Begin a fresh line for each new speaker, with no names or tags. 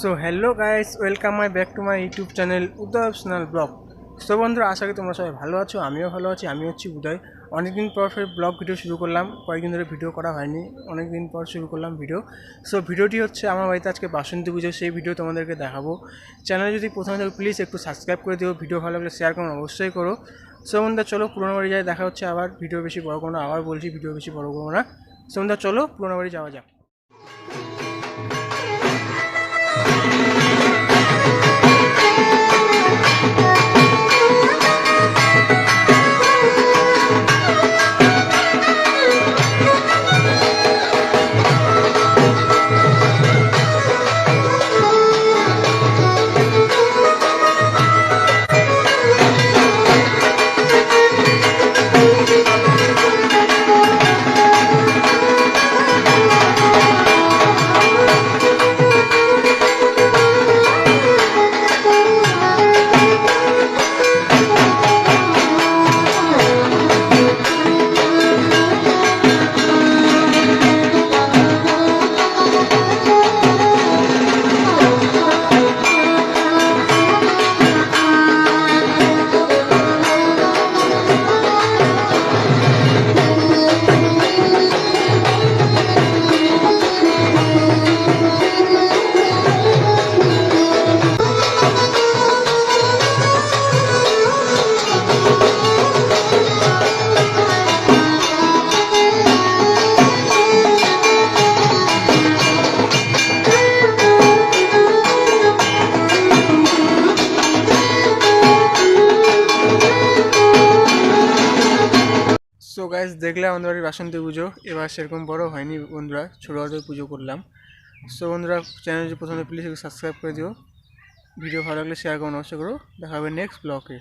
So hello guys welcome my back to my YouTube channel Uday optional blog so বন্ধুরা, আশা করি তোমরা সবাই ভালো আছো, আমিও ভালো আছি আমি হচ্ছি উদয়। অনেকদিন পর ফের ব্লগ ভিডিও শুরু করলাম, কয়েকদিন ধরে ভিডিও করা হয়নি, অনেকদিন পর শুরু করলাম ভিডিও সো ভিডিওটি হচ্ছে আমার বাড়িতে আজকে বাসন্তী পুজো, সেই ভিডিও তোমাদেরকে দেখাবো। চ্যানেলে যদি প্রথমে থাকো প্লিজ একটু সাবস্ক্রাইব করে দিও ভিডিও ভালো লাগলে শেয়ার করুন অবশ্যই করো। সো বন্ধুরা, চলো পুরোনো বাড়ি যাই দেখা হচ্ছে আবার ভিডিও বেশি বড় করো না, আবার বলছি ভিডিও বেশি বড় করব না। সো বন্ধুরা, চলো পুরোনো বাড়ি যাওয়া যাক। গাইজ দেখলে আমাদের বাড়ির বাসন্তী পুজো। এবার সেরকম বড় হয়নি বন্ধুরা, ছোটো খাটো পুজো করলাম। সো বন্ধুরা চ্যানেলটি প্রথমে প্লিজ সাবস্ক্রাইব করে দিও। ভিডিও ভালো লাগলে শেয়ার করুন অবশ্যই করো। দেখা হবে নেক্সট ব্লগে